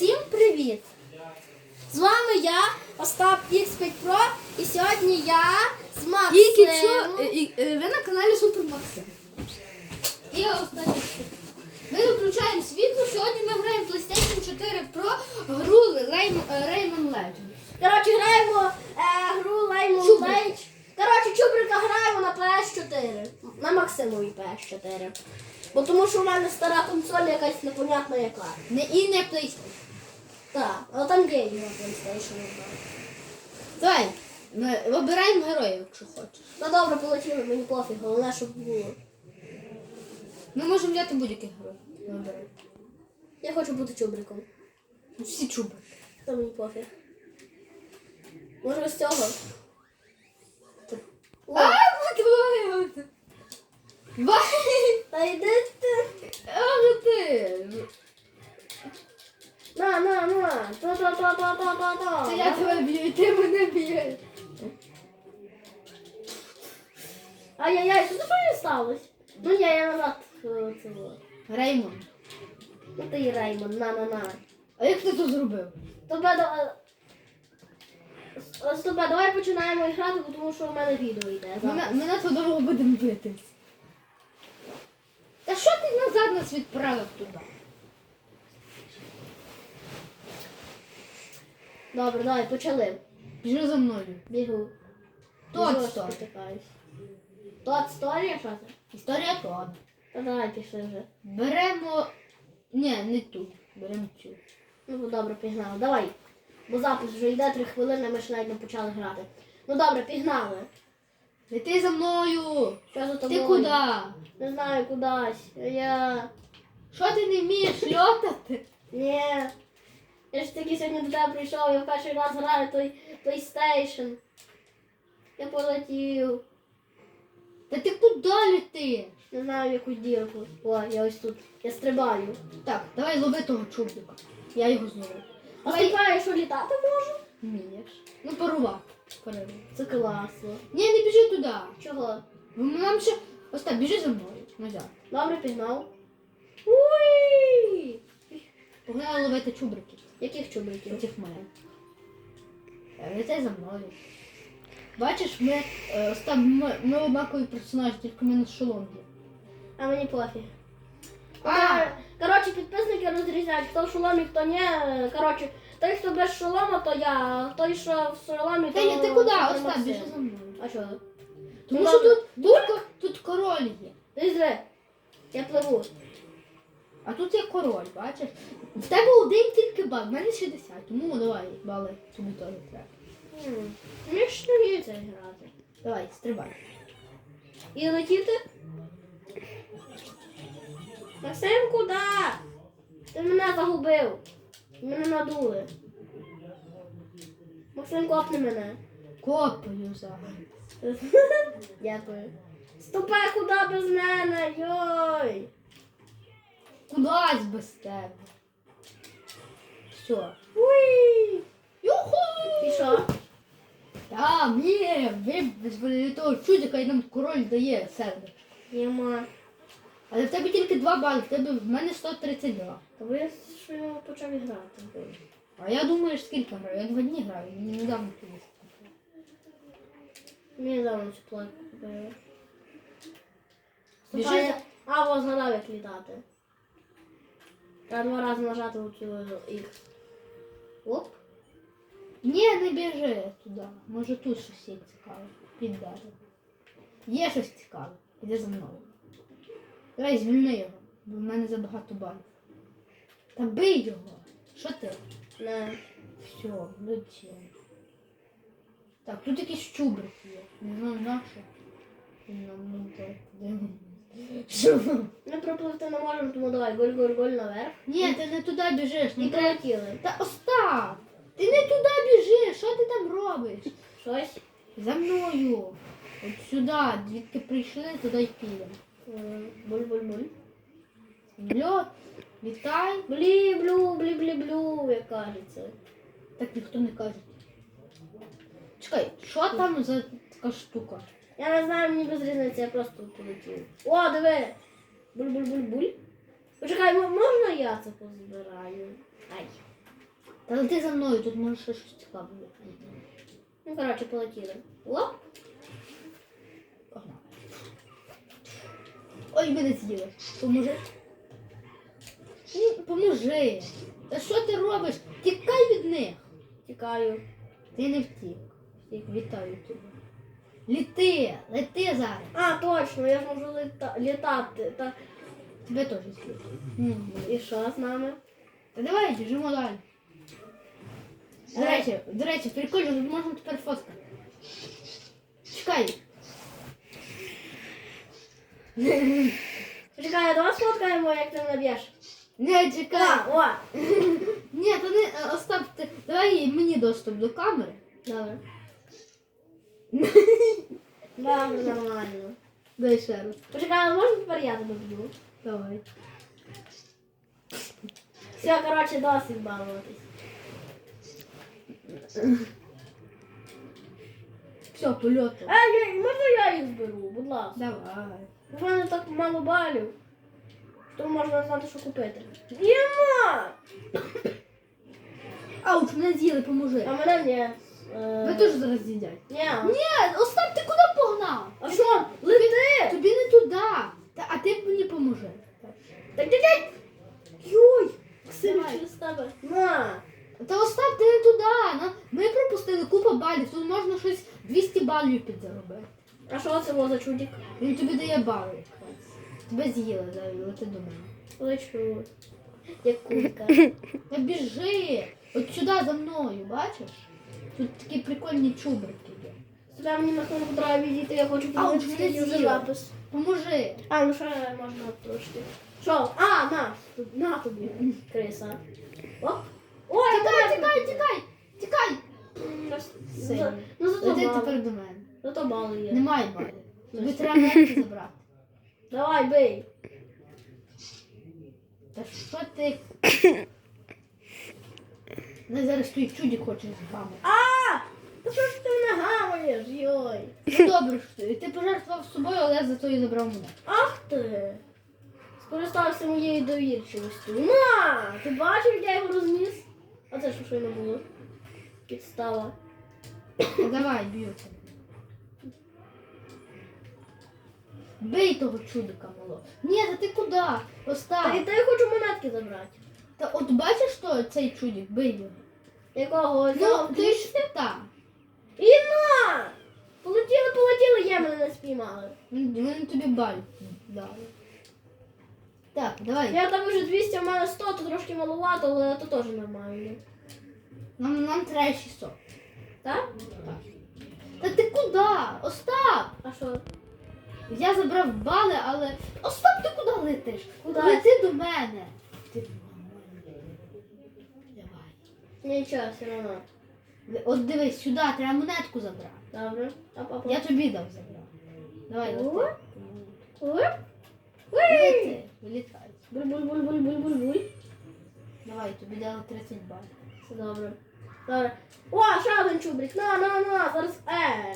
Всім привіт! З вами я, Остап X5 Pro, і сьогодні я з Максимом. Кічо, е, ви на каналі Супер Максим. І останнє. Ми виключаємо світло. Сьогодні ми граємо в PlayStation 4 Pro гру Rayman Rayman Legends. Коротше, граємо е, гру Layman Чубрик. Коротше, Чубрика граємо на PS4. На Максимовій PS4. Бо тому що у мене стара консоль якась непонятна яка. Не і не PlayStation. Так, але там є ігра PlayStation. Давай, ми вибираємо героїв, якщо хочеш. Ну добре, полетіли, мені пофіг, головне, щоб було. Ми можемо взяти будь-яких героїв. Вибирай. Я хочу бути Чубриком. Всі чуби. Та мені пофіг. Може ось цього? О, А, давай. Давай. та йди ти. А вже ти. На, на, на. Та-та-та-та-та-та-та. Це я тебе б'ю, і ти мене б'єш. Ай-яй-яй, що таке сталося? Ну я, я назад е, цього. Реймон. Ну ти і Реймон, на, на, на. А як ти це зробив? Тобе, до... Стопе, давай починаємо грати, бо тому що у мене відео йде. Зараз. на ту дорогу будемо битись. Та що ти назад нас відправив туди? Добре, давай, почали. Біжи за мною. Бігу. Тот сторі. Тот сторія, що це? Історія то. Та давай пішли вже. Беремо. Ні, не ту. Беремо цю. Ну добре, пігнали. Давай. Бо запис вже йде три хвилини, ми ще навіть не почали грати. Ну добре, пігнали. Лети за мною. Що за тобою? Ти куди? Не знаю, кудись. Я. Що ти не вмієш льотати? Ні. Я ж тільки сьогодні до тебе прийшов, я в перший раз граю той PlayStation. Я полетів. Та ти куди летиш? Не знаю яку дірку. О, я ось тут. Я стрибаю. Так, давай лови того чубика. Я його зловив. А Давай. стрибаю, що літати можу? Вмієш. Ну порував. Порував. Це класно. Ні, не біжи туди. Чого? Бо Нам ще. Ось так, біжи за мною. Назад. Добре, пігнав. Уй! Погнали ловити чубриків. Яких чубриків? Оцих мене. Летай за мною. Бачиш, ми, е, Остап, ми, ми однакові персонажі, тільки ми на шолом є. А мені пофіг. А! Коротше, підписники розрізняють, хто в шоломі, хто ні. Коротше, той, хто без шолома, то я, а той, що в шоломі, Та то... ні, ти куди? Остап, Максим. біжи за мною. А що? Тому Ну, що тут, тут, ко- тут король є. Ти зри. Я пливу. А тут є король, бачиш? В тебе один тільки бал, в мене 60, тому давай, бали, тобі теж треба. Мені ж не вміється грати. Давай, стрибай. І летіти? Максим, куди? Ти мене загубив. Мене надули. Максим, копни мене. Копаю зараз. Дякую. Ступай куди без мене, йой. Кудись без тебе. Все. Уй. Юху! І що? А, ні, ви того чудика і нам король дає сердечко. Єма. Але в тебе тільки 2 бали, в тебе в мене 132. Та ви що я почав грати. А я думаю, скільки граю? Я два дні граю, мені недавно колись. Мені давно цю платку купили. Біжи А, во, згадав, як літати. Треба два рази нажати у цю X. Оп. Ні, не біжи туди. Може тут щось є цікаве. Під деревом. Є щось цікаве. Іди за мною. Давай звільни його, бо в мене забагато балів. Та бий його. Що ти? Не. Все, влетів. Так, тут якийсь чубрик є. Не знаю на що. Він нам не так. Що? Ми пропливти не можемо, тому давай голь-голь-голь наверх. Ні, ти не туди біжиш. І Не прилетіли. Та Остап! Ти не туди біжиш, що ти там робиш? Щось. За мною. От сюди, звідки прийшли, туди й підемо. Буль-буль-буль. Льот, літай. Блі-блю, блі-блі-блю, як кажеться. Так ніхто не каже. Чекай, що там за така штука? Я не знаю, мені без різниці, я просто полетів. О, диви! Буль-буль-буль-буль. Почекай, можна я це позбираю? Ай. Та лети за мною, тут може щось цікаве. Ну, коротше, полетіли. Погнали. Ой, мене з'їли. Поможи. Ну, поможи. Та що ти робиш? Тікай від них. Тікаю. Ти не втік. Втік, вітаю тебе. Літи, лети зараз. А, точно, я ж можу літа... літати. Та... Тебе теж з'їли. І що з нами? Та давай, біжимо далі. До Давай. речі, до речі, прикольно, тут можна тепер фоткати. Чекай. Чекай, давай сфоткаємо, як ти мене б'єш. Не, чекай. А, о! Ні, то не е, Остап, ти, давай мені доступ до камери. Добре. Добре, нормально. Дай ще раз. Почекай, а можна тепер я тебе б'ю? Давай. Все, коротше, досить балуватись. Все, польоту. Ей, ей, можна я їх зберу, будь ласка. Давай. У мене так мало балів. То можна знати, що купити. Діма! Ауч, мене з'їли, поможи. А мене ні. Е, Ви теж зараз з'їдять. Ні. Ні, Остап, ти куди погнав? А що? Лети! Тобі не туди. Та, а ти мені поможи. Так дай! Йой! Через тебе. На! Та Остап, ти не туди. На- Ми пропустили купу балів. Тут можна щось 200 балів підзаробити. А що це було за чудик? Він тобі дає бали. Тебе з'їли, давай, лети до мене. Лечу. Як кулька. Та біжи! От сюди за мною, бачиш? Тут такі прикольні чубрики є. Сюди мені на хвилинку треба відійти, я хочу А, подивитися, от мене вже з'їли. запис. Поможи! А, ну що можна трошки. Що? А, на! Тут, На тобі, криса. Оп! Ой, Тікай, тікай, тікай! Тікай! Синій. Ну зато Лети бали. тепер до мене. Зато бали є. Немає балів. Тобі треба мене забрати. Давай, бий. Та що ти? Не зараз твій чудик хоче з вами. А! Та що ж ти мене гамаєш, йой? Ну добре, що ти. Ти пожертвував собою, але зато і забрав мене. Ах ти! Скористався моєю довірчивістю. На! Ти бачив, як я його розніс? А це що щойно було? Підстава. Ну, Давай, б'ю тебе. Бий того чудика малого. Ні, та ти куди? Та Остав. і та я хочу монетки забрати. Та от бачиш що цей чудик, бий його. Якого? Ну, ти ж там. І на! Полетіли, полетіли, є мене не спіймали. Він тобі баль дали. Так, давай. Я там вже 200, а в мене 100, то трошки маловато, але то теж нормально. Нам, нам треба 600. Так? Так. Та ти куди? Остап! А що? Я забрав бали, але. Остап, ти куди летиш? Куди? Лети до мене. Ти... Нічого, все одно. От дивись, сюди, треба монетку забрати. Добре. Оп, оп, оп. Я тобі дав забрати. Давай, О. лети. Оп. Лети, вилітай. Буль-буль-буль-буль-буль-буль. Давай, тобі дали 30 балів. Все добре. Добре. О, ще один чубрик. На, на, на, зараз.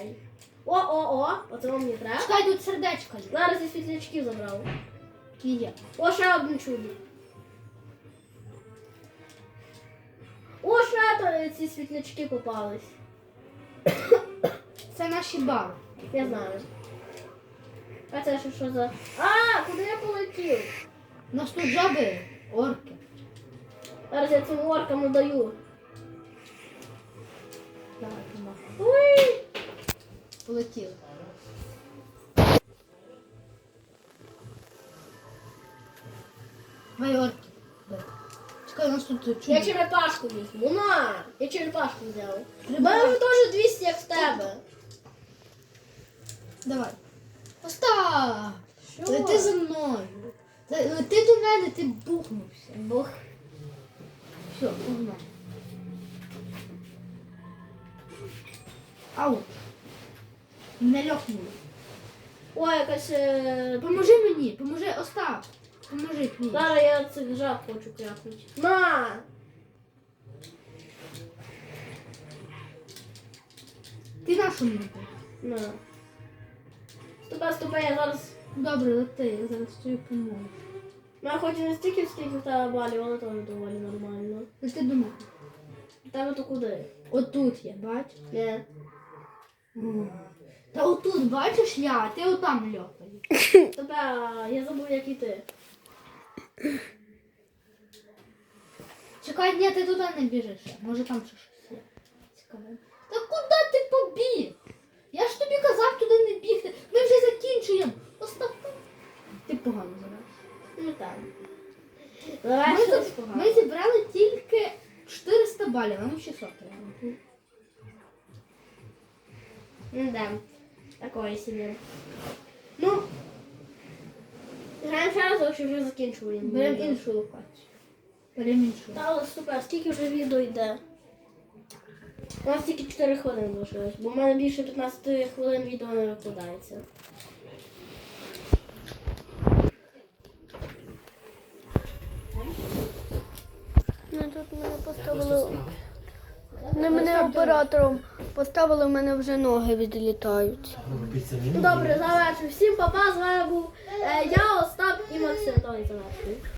Ей. О, о, о. Оце вам мені треба. Чекай, тут сердечко є. Зараз я світлячки забрав. І є. О, ще один чубрик. Ці світлячки попались. Це наші бали. Я знаю. А це що, що за. А, куди я полетів? Нас тут жаби, орки. Зараз я цим оркам надаю. Давай! Полетіли. Давай орки. Нас тут Я черепашку візьму. На! Я черепашку Треба- мене вже теж 200, як в тебе. Давай. Остап! Що? Лети за мною. Лети до мене, ти бухнувся. Бог. Все, погнали. Ау. Не льохнули. Ой, якась. е, Поможи мені, поможи, Остап. Поможи, пліз. Зараз я цих жаб хочу крякнути. На! Ти на що мені? На. Ступай, ступай, я зараз. Добре, лети, я зараз тобі поможу. Я хоч і не стільки, скільки в тебе балів, але теж доволі нормально. Лети до мене. Тебе то куди? Отут є, бачиш? Не. Та отут, бачиш я, а ти отам льопаєш. Тебе, я забув, як іти. Чекай, ні, ти туди не біжиш. Може там ще щось є. Цікаве. Та куди ти побіг? Я ж тобі казав туди не бігти. Ми вже закінчуємо. Остап. Ти погано зараз. Ну так. Ми, погано. ми зібрали тільки 400 балів, а нам 600 треба. Ну да. Такое себе. Ну. Граємо ще раз, чи вже закінчуємо. Беремо іншу локацію. Беремо іншу. Та але супер, скільки вже відео йде? У нас тільки 4 хвилини залишилось, бо в мене більше 15 хвилин відео не викладається. Ну, тут мене поставили. Не мене оператором поставили, в мене вже ноги відлітають. Добре, завершу Всім папа, з вами був е, я, Остап і Максим. Давай завершуй.